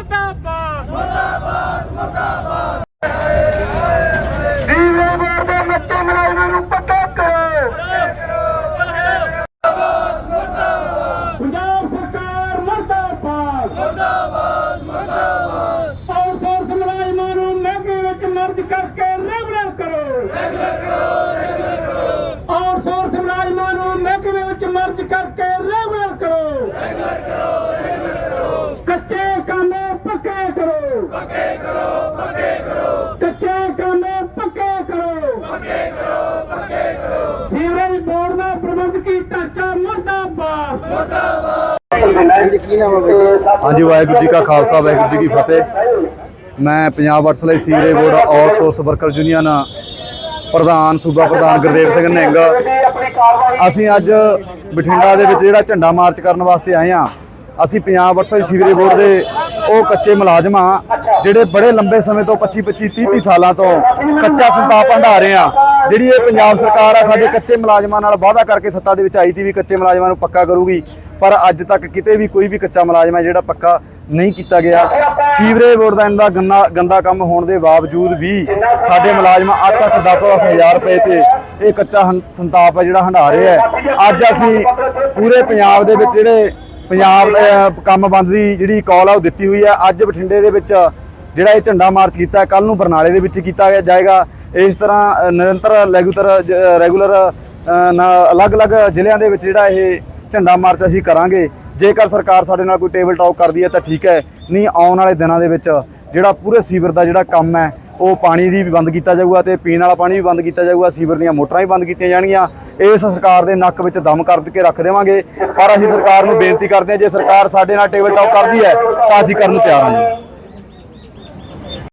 ਮੁਰਦਾਬਾਦ ਸੀਵੇ ਬੋਰਡ ਦੇ ਮੱਤੇ ਮੁਲਾਜ਼ਮਾਂ ਨੂੰ ਪੱਕਾ ਕਰੋ ਪੰਜਾਬ ਸਰਕਾਰ ਮੁਰਦਾਬਾਦ ਮੁਰਦਾਬਾਦ ਮੁਰਦਾਬਾਦ ਆਊਟਸੋਰਸ ਮੁਲਾਜ਼ਮਾਂ ਨੂੰ ਮਹਿਕਮੇ ਵਿੱਚ ਮਰਜ ਕਰਕੇ ਰੈਗੂਲਰ ਕਰੋ ਰੈਗੂਲਰ ਕਰੋ ਰੈਗੂਲਰ ਕਰੋ ਆਊਟਸੋਰਸ ਮੁਲਾਜ਼ਮਾਂ ਨੂੰ ਮਹਿਕਮੇ ਵਿੱਚ ਮਰਜ ਕਰਕੇ ਰੈਗੂਲਰ ਕਰੋ ਰੈਗੂਲਰ ਕਰੋ ਰੈਗੂਲਰ ਕਰੋ ਕੱਚੇ ਕਾਮੇ ਪੱਕੇ ਕਰੋ ਪੱਕੇ ਕਰੋ ਪੱਕੇ ਕਰੋ ਕੱਚੇ ਕਾਮੇ ਪੱਕੇ ਕਰੋ ਪੱਕੇ ਕਰੋ ਪੱਕੇ ਕਰੋ ਸੀਵਰੇਜ ਬੋਰਡ ਦਾ ਮੁਰਦਾਬਾਦ। ਹਾਂਜੀ ਕੀ ਨਾਮ ਹੈ ਬਾਈ ਜੀ? ਹਾਂਜੀ ਵਾਹਿਗੁਰੂ ਜੀ ਕਾ ਖਾਲਸਾ ਵਾਹਿਗੁਰੂ ਜੀ ਕੀ ਫਤਿਹ। ਮੈਂ Punjab water supply sewerage board all source worker union ਪ੍ਰਧਾਨ ਸੂਬਾ ਪ੍ਰਧਾਨ ਗੁਰਦੇਵ ਸਿੰਘ ਨਿੰਗ। ਅਸੀਂ ਅੱਜ ਬਠਿੰਡਾ ਦੇ ਵਿੱਚ ਜਿਹੜਾ ਝੰਡਾ ਮਾਰਚ ਕਰਨ ਵਾਸਤੇ ਆਏ ਆ ਅਸੀਂ ਪੰਜਾਬ ਵਰਸਲਾਈ ਸੀਵਰੇਜ ਬੋਰਡ ਦੇ ਉਹ ਕੱਚੇ ਮੁਲਾਜ਼ਮਾਂ ਜਿਹੜੇ ਬੜੇ ਲੰਬੇ ਸਮੇਂ ਤੋਂ 25 25 30 30 ਸਾਲਾਂ ਤੋਂ ਕੱਚਾ ਸੰਤਾਪ ਹੰਢਾ ਰਹੇ ਆ ਜਿਹੜੀ ਇਹ ਪੰਜਾਬ ਸਰਕਾਰ ਆ, ਸਾਡੇ ਕੱਚੇ ਮੁਲਾਜ਼ਮਾਂ ਨਾਲ ਵਾਅਦਾ ਕਰਕੇ ਸੱਤਾ ਦੇ ਵਿੱਚ ਆਈ ਸੀ ਵੀ ਕੱਚੇ ਮੁਲਾਜ਼ਮਾਂ ਨੂੰ ਪੱਕਾ ਕਰੂਗੀ। ਪਰ ਅੱਜ ਤੱਕ ਕਿਤੇ ਵੀ ਕੋਈ ਵੀ ਕੱਚਾ ਮੁਲਾਜ਼ਮ ਹੈ ਜਿਹੜਾ ਪੱਕਾ ਨਹੀਂ ਕੀਤਾ ਗਿਆ। ਸੀਵਰੇਜ ਬੋਰਡ ਦਾ ਇਹਦਾ ਗੰਦਾ ਗੰਦਾ ਕੰਮ ਹੋਣ ਦੇ ਬਾਵਜੂਦ ਵੀ ਸਾਡੇ ਮੁਲਾਜ਼ਮ 8-8 10-10 ਹਜ਼ਾਰ ਰੁਪਏ ਤੇ ਇਹ ਕੱਚਾ ਹੰ- ਸੰਤਾਪ ਹੈ ਜਿਹੜਾ ਹੰਢਾ ਰਿਹਾ ਹੈ। ਅੱਜ ਅਸੀਂ ਪੂਰੇ ਪੰਜਾਬ ਦੇ ਵਿੱਚ ਜਿਹੜੇ ਪੰਜਾਬ ਕੰਮ ਬੰਦ ਦੀ ਜਿਹੜੀ ਕਾਲ ਆ ਉਹ ਦਿੱਤੀ ਹੋਈ ਹੈ। ਅੱਜ ਬਠਿੰਡੇ ਦੇ ਵਿੱਚ ਜਿਹੜਾ ਇਹ ਝੰਡਾ ਮਾਰਚ ਕੀਤਾ ਕੱਲ ਨੂੰ ਬਰਨਾਲੇ ਦੇ ਵਿੱਚ ਕੀਤਾ ਜਾਏਗਾ। ਇਸ ਤਰ੍ਹਾਂ ਅ, ਨਿਰੰਤਰ ਰੈਗੂਲਰ ਰੈਗੂਲਰ ਅਲੱਗ-ਅਲੱਗ ਜ਼ਿਲ੍ਹਿਆਂ ਦੇ ਵਿੱਚ ਜਿਹੜਾ ਇਹ ਝੰਡਾ ਮਾਰਚ ਅਸੀਂ ਕਰਾਂਗੇ। ਜੇਕਰ ਸਰਕਾਰ ਸਾਡੇ ਨਾਲ ਕੋਈ ਟੇਬਲ ਟਾਕ ਕਰਦੀ ਹੈ ਤਾਂ ਠੀਕ ਹੈ ਨਹੀਂ ਆਉਣ ਵਾਲੇ ਦਿਨਾਂ ਦੇ ਵਿੱਚ ਜਿਹੜਾ ਪੂਰੇ ਸੀਵਰ ਦਾ ਜਿਹੜਾ ਕੰਮ ਹੈ ਉਹ ਪਾਣੀ ਦੀ ਵੀ ਬੰਦ ਕੀਤਾ ਜਾਊਗਾ ਤੇ ਪੀਣ ਵਾਲਾ ਪਾਣੀ ਵੀ ਬੰਦ ਕੀਤਾ ਜਾਊਗਾ ਸੀਵਰ ਦੀਆਂ ਮੋਟਰਾਂ ਵੀ ਬੰਦ ਕੀਤੀਆਂ ਜਾਣਗੀਆਂ। ਇਸ ਸਰਕਾਰ ਦੇ ਨੱਕ ਵਿੱਚ ਦਮ ਕਰਕੇ ਰੱਖ ਦੇਵਾਂਗੇ ਪਰ ਅਸੀਂ ਸਰਕਾਰ ਨੂੰ ਬੇਨਤੀ ਕਰਦੇ ਹਾਂ ਜੇ ਸਰਕਾਰ ਸਾਡੇ ਨਾਲ ਟੇਬਲ ਟਾਕ ਕਰਦੀ ਹੈ ਤਾਂ ਅਸੀਂ ਕਰਨ ਨੂੰ ਤਿਆਰ ਹਾਂ ਜੀ।